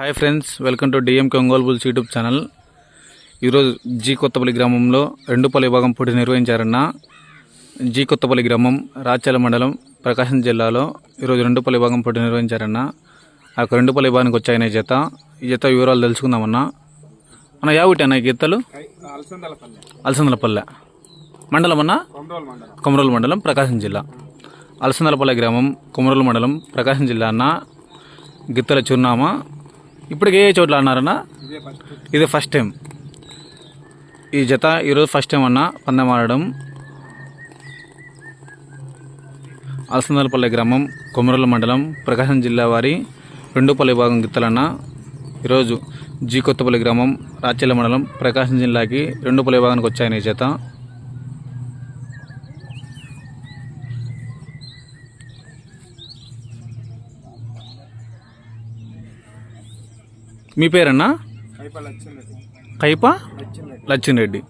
Hi friends welcome to DMK Ongole bulls YouTube channel ఈరోజు G Kothapalli గ్రామంలో రెండుపల్లి విభాగం పోటీ నిర్వహించారన్న జీ కొత్తపల్లి గ్రామం రాచల మండలం ప్రకాశం జిల్లాలో ఈరోజు రెండుపల్లి విభాగం పోటీ నిర్వహించారన్న. ఆ రెండుపల్లి విభాగానికి వచ్చాయన ఈ జత. ఈ జత వివరాలు తెలుసుకుందామన్నా. అన్న యావిటి అన్న గీతలు? అలసందలపల్లె. మండలం అన్న? కొండోల్ మండలం కొమరోలు మండలం ప్రకాశం జిల్లా. అలసందలపల్లె గ్రామం కొమరోలు మండలం ప్రకాశం జిల్లా అన్న. గిత్తల చిరునామా. ఇప్పటికి ఏ చోట్ల అన్నారన్న? ఇదే ఫస్ట్ టైం ఈ జత ఈరోజు ఫస్ట్ టైం అన్న పందెం ఆడడం. అలసందలపల్లె గ్రామం కొమరోలు మండలం ప్రకాశం జిల్లా వారి రెండుపల్లి భాగం గిత్తలన్న. ఈరోజు జీ కొత్తపల్లి గ్రామం రాచెల్ల మండలం ప్రకాశం జిల్లాకి రెండుపల్లి భాగానికి వచ్చాయని ఈ మీ పేరన్నా? కైప లచ్చిన్ రెడ్డి